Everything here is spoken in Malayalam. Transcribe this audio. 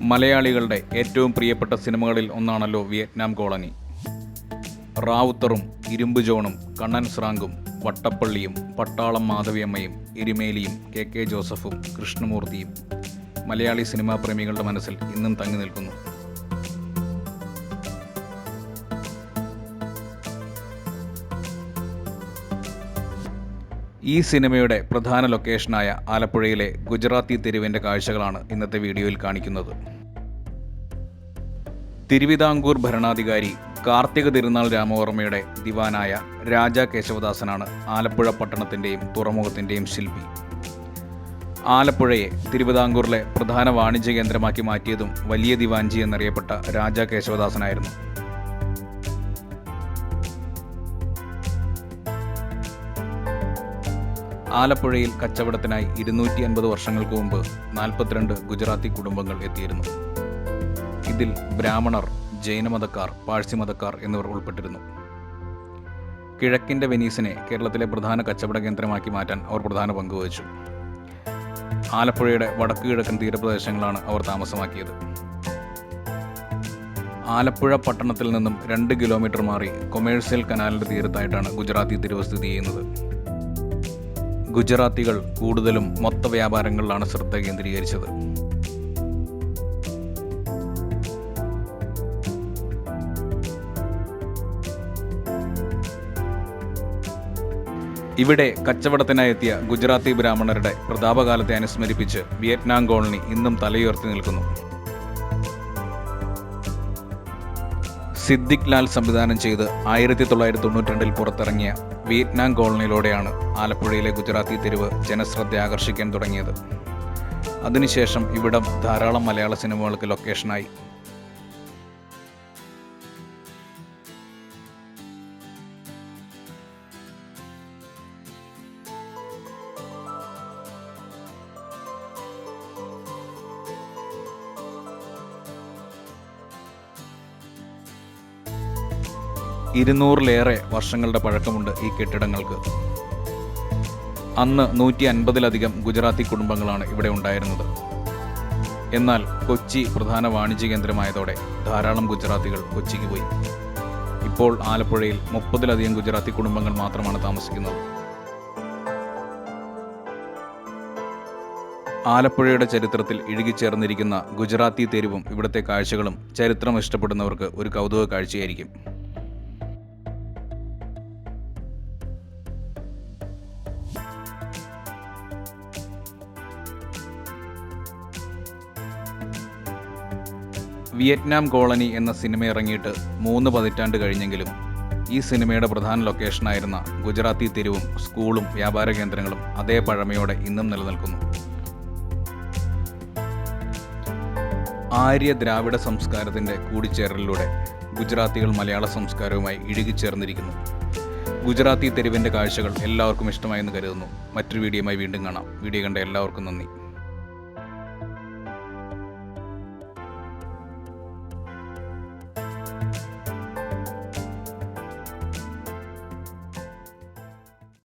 മലയാളികളുടെ ഏറ്റവും പ്രിയപ്പെട്ട സിനിമകളിൽ ഒന്നാണല്ലോ വിയറ്റ്നാം കോളനി. റാവുത്തറും ഇരുമ്പ് ജോണും കണ്ണൻ സ്രാങ്കും വട്ടപ്പള്ളിയും പട്ടാളം മാധവിയമ്മയും എരുമേലിയും കെ കെ ജോസഫും കൃഷ്ണമൂർത്തിയും മലയാളി സിനിമാ പ്രേമികളുടെ മനസ്സിൽ ഇന്നും തങ്ങി നിൽക്കുന്നു. ഈ സിനിമയുടെ പ്രധാന ലൊക്കേഷനായ ആലപ്പുഴയിലെ ഗുജറാത്തി തെരുവിന്റെ കാഴ്ചകളാണ് ഇന്നത്തെ വീഡിയോയിൽ കാണിക്കുന്നത്. തിരുവിതാംകൂർ ഭരണാധികാരി കാർത്തിക തിരുനാൾ രാമവർമ്മയുടെ ദിവാനായ രാജ കേശവദാസനാണ് ആലപ്പുഴ പട്ടണത്തിന്റെയും തുറമുഖത്തിന്റെയും ശില്പി. ആലപ്പുഴയെ തിരുവിതാംകൂറിലെ പ്രധാന വാണിജ്യ കേന്ദ്രമാക്കി മാറ്റിയതും വലിയ ദിവാഞ്ചി എന്നറിയപ്പെട്ട രാജ കേശവദാസനായിരുന്നു. ആലപ്പുഴയിൽ കച്ചവടത്തിനായി ഇരുന്നൂറ്റി അൻപത് വർഷങ്ങൾക്ക് മുമ്പ് നാൽപ്പത്തിരണ്ട് ഗുജറാത്തി കുടുംബങ്ങൾ എത്തിയിരുന്നു. ഇതിൽ ബ്രാഹ്മണർ ജൈനമതക്കാർ പാഴ്സിമതക്കാർ എന്നിവർ ഉൾപ്പെട്ടിരുന്നു. കിഴക്കിന്റെ വെനീസിനെ കേരളത്തിലെ പ്രധാന കച്ചവട കേന്ദ്രമാക്കി മാറ്റാൻ അവർ പ്രധാന പങ്ക് വഹിച്ചു. ആലപ്പുഴയുടെ വടക്ക് കിഴക്കൻ തീരപ്രദേശങ്ങളാണ് അവർ താമസമാക്കിയത്. ആലപ്പുഴ പട്ടണത്തിൽ നിന്നും രണ്ട് കിലോമീറ്റർ മാറി കൊമേഴ്സ്യൽ കനാലിന്റെ തീരത്തായിട്ടാണ് ഗുജറാത്തി തിരുവ സ്ഥിതി ചെയ്യുന്നത്. ഗുജറാത്തികൾ കൂടുതലും മൊത്ത വ്യാപാരങ്ങളിലാണ് ശ്രദ്ധ കേന്ദ്രീകരിച്ചത്. ഇവിടെ കച്ചവടത്തിനായി എത്തിയ ഗുജറാത്തി ബ്രാഹ്മണരുടെ പ്രതാപകാലത്തെ അനുസ്മരിപ്പിച്ച് വിയറ്റ്നാം കോളനി ഇന്നും തലയുയർത്തി നിൽക്കുന്നു. സിദ്ദിഖ് ലാൽ സംവിധാനം ചെയ്ത് ആയിരത്തി തൊള്ളായിരത്തി തൊണ്ണൂറ്റി പുറത്തിറങ്ങിയ വിയറ്റ്നാം കോളനിയിലൂടെയാണ് ആലപ്പുഴയിലെ ഗുജറാത്തി തെരുവ് ജനശ്രദ്ധ ആകർഷിക്കാൻ തുടങ്ങിയത്. അതിനുശേഷം ഇവിടം ധാരാളം മലയാള സിനിമകൾക്ക് ലൊക്കേഷനായി ഇരുന്നൂറിലേറെ വർഷങ്ങളുടെ പഴക്കമുണ്ട് ഈ കെട്ടിടങ്ങൾക്ക്. അന്ന് നൂറ്റി അൻപതിലധികം ഗുജറാത്തി കുടുംബങ്ങളാണ് ഇവിടെ ഉണ്ടായിരുന്നത്. എന്നാൽ കൊച്ചി പ്രധാന വാണിജ്യ കേന്ദ്രമായതോടെ ധാരാളം ഗുജറാത്തികൾ കൊച്ചിക്ക് പോയി. ഇപ്പോൾ ആലപ്പുഴയിൽ മുപ്പതിലധികം ഗുജറാത്തി കുടുംബങ്ങൾ മാത്രമാണ് താമസിക്കുന്നത്. ആലപ്പുഴയുടെ ചരിത്രത്തിൽ ഇഴുകിച്ചേർന്നിരിക്കുന്ന ഗുജറാത്തി തെരുവും ഇവിടുത്തെ കാഴ്ചകളും ചരിത്രം ഇഷ്ടപ്പെടുന്നവർക്ക് ഒരു കൗതുക കാഴ്ചയായിരിക്കും വിയറ്റ്നാം കോളനി എന്ന സിനിമ ഇറങ്ങിയിട്ട് മൂന്ന് പതിറ്റാണ്ട് കഴിഞ്ഞെങ്കിലും ഈ സിനിമയുടെ പ്രധാന ലൊക്കേഷനായിരുന്ന ഗുജറാത്തി തെരുവും സ്കൂളും വ്യാപാര കേന്ദ്രങ്ങളും അതേ പഴമയോടെ ഇന്നും നിലനിൽക്കുന്നു. ആര്യ ദ്രാവിഡ സംസ്കാരത്തിന്റെ കൂടിച്ചേരലിലൂടെ ഗുജറാത്തികൾ മലയാള സംസ്കാരവുമായി ഇഴുകിച്ചേർന്നിരിക്കുന്നു ഗുജറാത്തി തെരുവിന്റെ കാഴ്ചകൾ എല്ലാവർക്കും ഇഷ്ടമായെന്ന് കരുതുന്നു. മറ്റൊരു വീഡിയോയുമായി വീണ്ടും കാണാം. വീഡിയോ കണ്ട എല്ലാവർക്കും നന്ദി.